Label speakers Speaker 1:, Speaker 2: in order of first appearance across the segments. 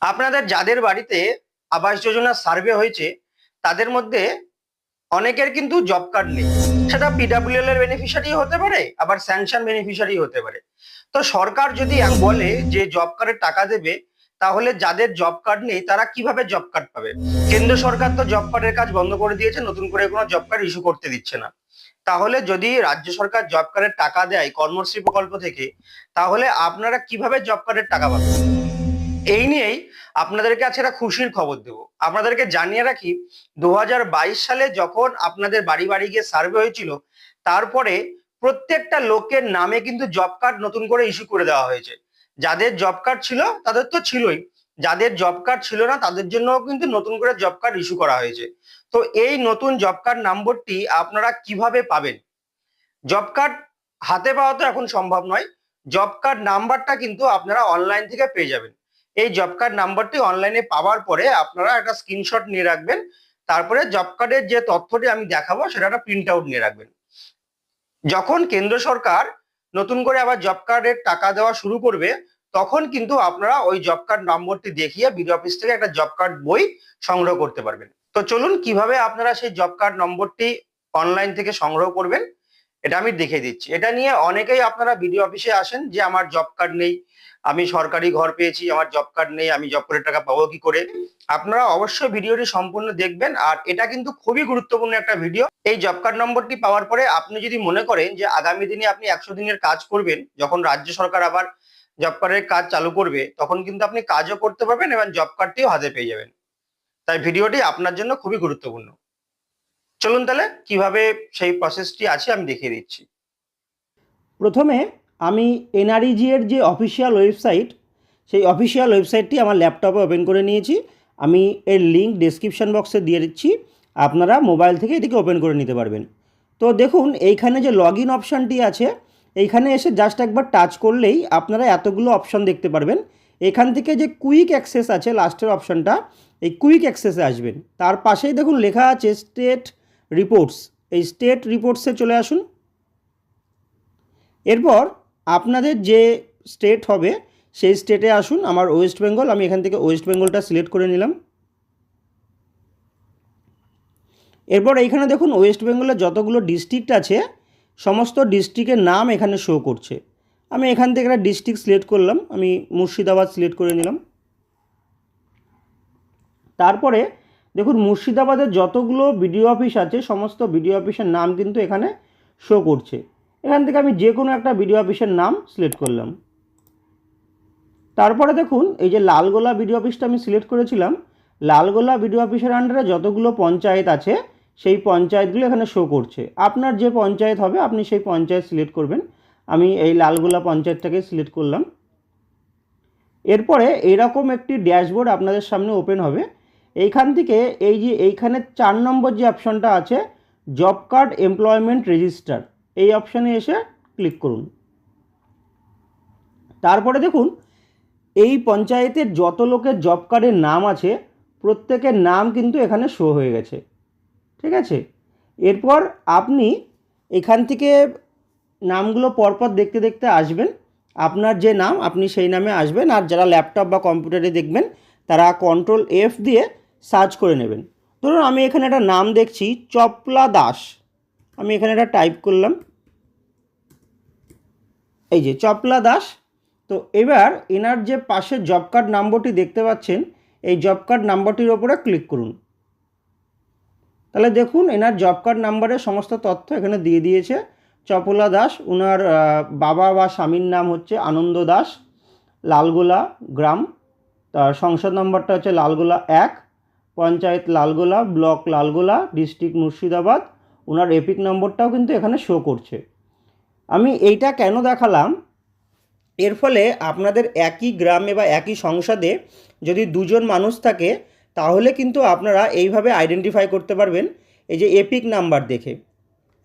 Speaker 1: আপনাদের যাদের বাড়িতে আবাস যোজনা সার্ভে হয়েছে, তাদের মধ্যে অনেকের কিন্তু জব কার্ড নেই। সেটা পিডাব্লিউএল এর বেনিফিশিয়ারি হতে পারে, আবার স্যাংশন বেনিফিশিয়ারি হতে পারে। তো সরকার যদি বলে যে জব কার্ডের টাকা দেবে, তাহলে যাদের জব কার্ড নেই, তারা কীভাবে জব কার্ড পাবে? কেন্দ্র সরকার তো জব কার্ডের কাজ বন্ধ করে দিয়েছে, নতুন করে কোনো জব কার্ড ইস্যু করতে দিচ্ছে না। তাহলে যদি রাজ্য সরকার জব কার্ডের টাকা দেয় কর্মশ্রী প্রকল্প থেকে, তাহলে আপনারা কীভাবে জব কার্ডের টাকা পাবেন? এই নিয়েই আপনাদেরকে আজকে একটা খুশির খবর দেব। আপনাদেরকে জানিয়ে রাখি দু হাজার বাইশ সালে যখন আপনাদের বাড়ি বাড়ি গিয়ে সার্ভে হয়েছিল, তারপরে প্রত্যেকটা লোকের নামে কিন্তু জব কার্ড নতুন করে ইস্যু করে দেওয়া হয়েছে। যাদের জব কার্ড ছিল, তাদের তো ছিলই। যাদের জব কার্ড ছিল না, তাদের জন্য কিন্তু নতুন করে জব কার্ড ইস্যু করা হয়েছে। তো এই নতুন জব কার্ড নম্বরটি আপনারা কীভাবে পাবেন? জব কার্ড হাতে পাওয়া তো এখন সম্ভব নয়। জব কার্ড নাম্বারটা কিন্তু আপনারা অনলাইন থেকে পেয়ে যাবেন। এই জব কার্ড নাম্বারটি অনলাইনে পাওয়ার পরে আপনারা একটা স্ক্রিনশট নিয়ে রাখবেন। তারপরে জব কার্ডের যে তথ্যটি আমি দেখাবো, সেটা একটা প্রিন্ট আউট নিয়ে রাখবেন। যখন কেন্দ্র সরকার নতুন করে আবার জব কার্ডের টাকা দেওয়া শুরু করবে, তখন কিন্তু আপনারা ওই জব কার্ড নম্বরটি দেখিয়ে বিডি অফিস থেকে একটা জব কার্ড বই সংগ্রহ করতে পারবেন। তো চলুন কীভাবে আপনারা সেই জব কার্ড নম্বরটি অনলাইন থেকে সংগ্রহ করবেন এটা আমি দেখে দিচ্ছি। এটা নিয়ে অনেকেই আপনারা বিডিও অফিসে আসেন যে, আমার জব কার্ড নেই, আমি সরকারি ঘর পেয়েছি, আমার জব কার্ড নেই, আমি জব কার্ডের টাকা পাবো কি করে? আপনারা অবশ্যই ভিডিওটি সম্পূর্ণ দেখবেন, আর এটা কিন্তু খুবই গুরুত্বপূর্ণ একটা ভিডিও এই জব কার্ড নম্বরটি পাওয়ার পরে আপনি যদি মনে করেন যে, আগামী দিনে আপনি একশো দিনের কাজ করবেন, যখন রাজ্য সরকার আবার জব কার্ডের কাজ চালু করবে, তখন কিন্তু আপনি কাজও করতে পারবেন এবং জব কার্ডটিও হাতে পেয়ে যাবেন। তাই ভিডিওটি আপনার জন্য খুবই গুরুত্বপূর্ণ। চলুন তাহলে কীভাবে সেই প্রসেসটি আছে আমি দেখিয়ে দিচ্ছি।
Speaker 2: প্রথমে আমি এনআরইজি এর যে অফিসিয়াল ওয়েবসাইট সেই অফিসিয়াল ওয়েবসাইটটি আমার ল্যাপটপে ওপেন করে নিয়েছি। আমি এর লিঙ্ক ডেসক্রিপশন বক্সে দিয়ে দিচ্ছি। আপনারা মোবাইল থেকে এটিকে ওপেন করে নিতে পারবেন। তো দেখুন, এইখানে যে লগ ইন অপশানটি আছে, এইখানে এসে জাস্ট একবার টাচ করলেই আপনারা এতগুলো অপশান দেখতে পারবেন। এখান থেকে যে কুইক অ্যাক্সেস আছে লাস্টের অপশানটা এই কুইক অ্যাক্সেসে আসবেন। তার পাশেই দেখুন লেখা আছে স্টেট রিপোর্টস এই স্টেট রিপোর্টসে চলে আসুন। এরপর আপনাদের যে স্টেট হবে, সেই স্টেটে আসুন। আমার ওয়েস্ট বেঙ্গল আমি এখান থেকে ওয়েস্ট বেঙ্গলটা সিলেক্ট করে নিলাম। এরপর এইখানে দেখুন ওয়েস্ট বেঙ্গলের যতগুলো ডিস্ট্রিক্ট আছে, সমস্ত ডিস্ট্রিক্টের নাম এখানে শো করছে। আমি এখান থেকে একটা ডিস্ট্রিক্ট সিলেক্ট করলাম, আমি মুর্শিদাবাদ সিলেক্ট করে নিলাম। তারপরে দেখুন, মুর্শিদাবাদের যতগুলো বিডিও অফিস আছে, সমস্ত বিডিও অফিসের নাম কিন্তু এখানে শো করছে। এখান থেকে আমি যে কোনো একটা বিডিও অফিসের নাম সিলেক্ট করলাম। তারপরে দেখুন, এই যে লালগোলা বিডিও অফিসটা আমি সিলেক্ট করেছিলাম, লালগোলা বিডিও অফিসের আন্ডারে যতগুলো পঞ্চায়েত আছে, সেই পঞ্চায়েতগুলো এখানে শো করছে। আপনার যে পঞ্চায়েত হবে, আপনি সেই পঞ্চায়েত সিলেক্ট করবেন। আমি এই লালগোলা পঞ্চায়েতটাকে সিলেক্ট করলাম। এরপরে এরকম একটি ড্যাশবোর্ড আপনাদের সামনে ওপেন হবে। এইখান থেকে এই যে এইখানে চার নম্বর যে অপশনটা আছে জব কার্ড এমপ্লয়মেন্ট রেজিস্টার এই অপশানে এসে ক্লিক করুন। তারপরে দেখুন, এই পঞ্চায়েতের যত লোকের জব কার্ডের নাম আছে, প্রত্যেকের নাম কিন্তু এখানে শো হয়ে গেছে। ঠিক আছে? এরপর আপনি এখান থেকে নামগুলো পরপর দেখতে দেখতে আসবেন। আপনার যে নাম, আপনি সেই নামে আসবেন। আর যারা ল্যাপটপ বা কম্পিউটারে দেখবেন, তারা কন্ট্রোল এফ দিয়ে সার্চ করে নেবেন। ধরুন আমি এখানে একটা নাম দেখছি, চপলা দাস। আমি এখানে একটা টাইপ করলাম। এই যে, চপলা দাস। তো এবার এনার যে পাশে জব কার্ড নাম্বারটি দেখতে পাচ্ছেন, এই জব কার্ড নাম্বারটির ওপরে ক্লিক করুন। তাহলে দেখুন, এনার জব কার্ড নাম্বারের সমস্ত তথ্য এখানে দিয়ে দিয়েছে। চপলা দাস ওনার বাবা বা স্বামীর নাম হচ্ছে আনন্দ দাস, লালগোলা গ্রাম। তার সংসদ নম্বরটা হচ্ছে লালগোলা এক। Panchayat Lalgola, block Lalgola, district Murshidabad. ওনার এপিক নম্বরটাও কিন্তু এখানে শো করছে। আমি এইটা কেন দেখালাম? এর ফলে আপনাদের একই গ্রামে বা একই সংসদে যদি দুজন মানুষ থাকে, তাহলে কিন্তু আপনারা এইভাবে আইডেন্টিফাই করতে পারবেন। এই যে এপিক নাম্বার দেখে।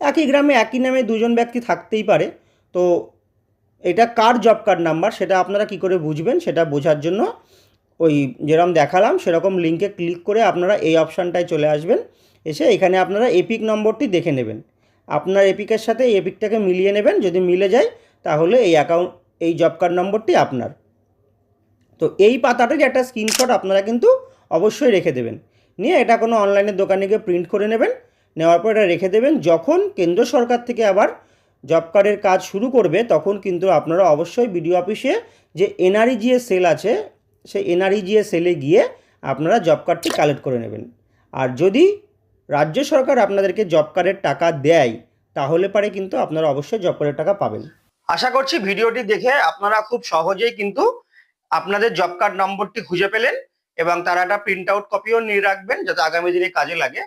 Speaker 2: একই গ্রামে একই নামে দুজন ব্যক্তি থাকতেই পারে। তো এটা কার জব কার্ড নাম্বার সেটা আপনারা কি করে বুঝবেন, সেটা বোঝার জন্য ওই যেরকম দেখালাম, সেরকম লিঙ্কে ক্লিক করে আপনারা এই অপশানটায় চলে আসবেন। এসে এখানে আপনারা এপিক নম্বরটি দেখে নেবেন। আপনার এপিকের সাথে এই এপিকটাকে মিলিয়ে নেবেন, যদি মিলে যায়, তাহলে এই অ্যাকাউন্ট এই জব কার্ড নম্বরটি আপনার। তো এই পাতাটার একটা স্ক্রিনশট আপনারা কিন্তু অবশ্যই রেখে দেবেন। নিয়ে এটা কোনো অনলাইনের দোকানে গিয়ে প্রিন্ট করে নেবেন। নেওয়ার পর এটা রেখে দেবেন, যখন কেন্দ্র সরকার থেকে আবার জব কার্ডের কাজ শুরু করবে, তখন কিন্তু আপনারা অবশ্যই বিডিও অফিসে যে এনআরইজিএ সেল আছে সেই এনআরইজিএ সেলে গিয়ে আপনারা জব কার্ডটি কালেক্ট করে নেবেন। আর যদি রাজ্য সরকার আপনাদেরকে জব কার্ডের টাকা দেয়, তাহলে পারে কিন্তু আপনারা অবশ্যই জব কার্ডের টাকা পাবেন।
Speaker 1: আশা করছি ভিডিওটি দেখে আপনারা খুব সহজেই কিন্তু আপনাদের জব কার্ড নম্বরটি খুঁজে পেলেন এবং তারা একটা প্রিন্ট আউট কপিও নিয়ে রাখবেন যাতে আগামী দিনে কাজে লাগে।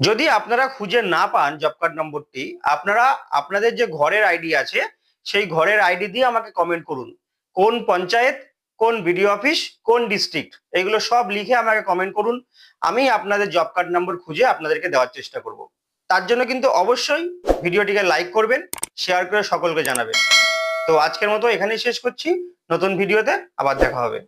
Speaker 1: যদি আপনারা খুঁজে না পান জব কার্ড নম্বরটি আপনারা আপনাদের যে ঘরের আইডি আছে, সেই ঘরের আইডি দিয়ে আমাকে কমেন্ট করুন। কোন পঞ্চায়েত কোন বিডিও অফিস কোন ডিস্ট্রিক্ট এগুলো সব লিখে আমাকে কমেন্ট করুন। আমি আপনাদের জব কার্ড নম্বর খুঁজে আপনাদেরকে দেওয়ার চেষ্টা করব। তার জন্য কিন্তু অবশ্যই ভিডিওটিকে লাইক করবেন শেয়ার করে সকলকে জানাবেন। তো আজকের মতো এখানেই শেষ করছি। নতুন ভিডিওতে আবার দেখা হবে।